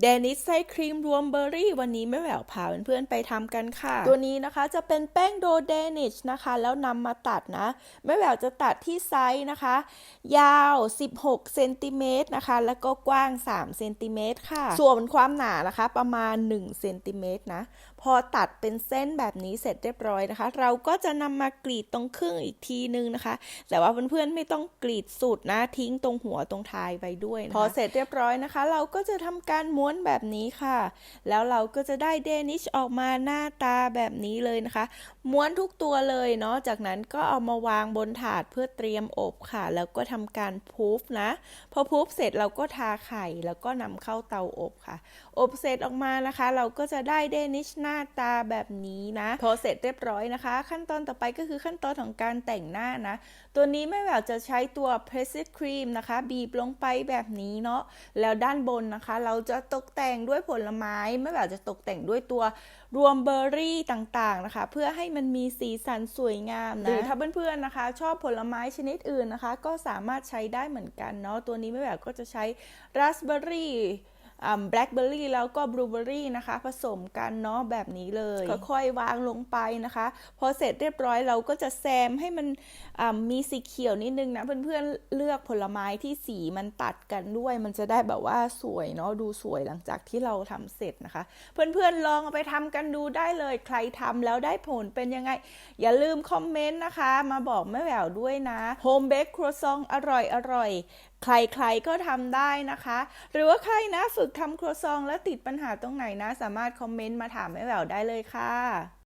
เดนิสไส้ครีมรวมเบอร์รี่ วันนี้แม่แหววพาเพื่อนๆไปทำกันค่ะ ตัวนี้นะคะจะเป็นแป้งโดเดนิชนะคะ แล้วนำมาตัดนะแม่แหววจะตัดที่ไซส์นะคะ ยาว 16เซนติเมตรนะคะ แล้วก็กว้าง3เซนติเมตรค่ะ ส่วนความหนานะคะ ประมาณ1เซนติเมตรนะ พอตัดเป็นเส้นแบบนี้เสร็จเรียบร้อยนะคะ เราก็จะนำมากรีดตรงครึ่งอีกทีนึงนะคะ แต่ว่าเพื่อนๆไม่ต้องกรีดสุดนะ ทิ้งตรงหัวตรงท้ายไปด้วยนะคะพอเสร็จเรียบร้อยนะคะ เราก็จะทำการม้วนวนแบบนี้ค่ะ แล้วเราก็จะได้เดนิชออกมาหน้าตาแบบนี้เลยนะคะ ม้วนทุกตัวเลยเนาะ จากนั้นก็เอามาวางบนถาดเพื่อเตรียมอบค่ะ แล้วก็ทำการพูฟนะ พอพูฟเสร็จเราก็ทาไข่แล้วก็นำเข้าเตาอบค่ะ อบเสร็จออกมานะคะ เราก็จะได้เดนิชหน้าตาแบบนี้นะ พอเสร็จเรียบร้อยนะคะ ขั้นตอนต่อไปก็คือขั้นตอนของการแต่งหน้านะ ตัวนี้แม่แหววจะใช้ตัว p r e s s e d Cream นะคะ บีบลงไปแบบนี้เนาะ แล้วด้านบนนะคะ เราจะตกแต่งด้วยผลไม้ ไม่แหววจะตกแต่งด้วยตัวรวมเบอร์รี่ต่างๆนะคะ เพื่อให้มันมีสีสันสวยงามนะหรือถ้าเพื่อนๆนะคะ ชอบผลไม้ชนิดอื่นนะคะ ก็สามารถใช้ได้เหมือนกันเนาะตัวนี้แม่แหววก็จะใช้ราสเบอร์รี่ แบล็คเบอร์รี่แล้วก็บลูเบอร์รี่นะคะ ผสมกันเนาะแบบนี้เลย ค่อยๆวางลงไปนะคะ พอเสร็จเรียบร้อยเราก็จะแซมให้มันมีสีเขียวนิดนึงนะเพื่อนๆเลือกผลไม้ที่สีมันตัดกันด้วย มันจะได้แบบว่าสวยเนาะดูสวยหลังจากที่เราทำเสร็จนะคะ เพื่อนๆลองเอาไปทำกันดูได้เลยใครทำแล้วได้ผลเป็นยังไง อย่าลืมคอมเมนต์นะคะ มาบอกแม่แหววด้วยนะโฮมเบคครัวซองอร่อยอร่อย ใครๆก็ทำได้นะคะ หรือว่าใครนะฝึกทำครัวซองแล้วติดปัญหาตรงไหนนะ สามารถคอมเมนต์มาถามแม่แหววได้เลยค่ะ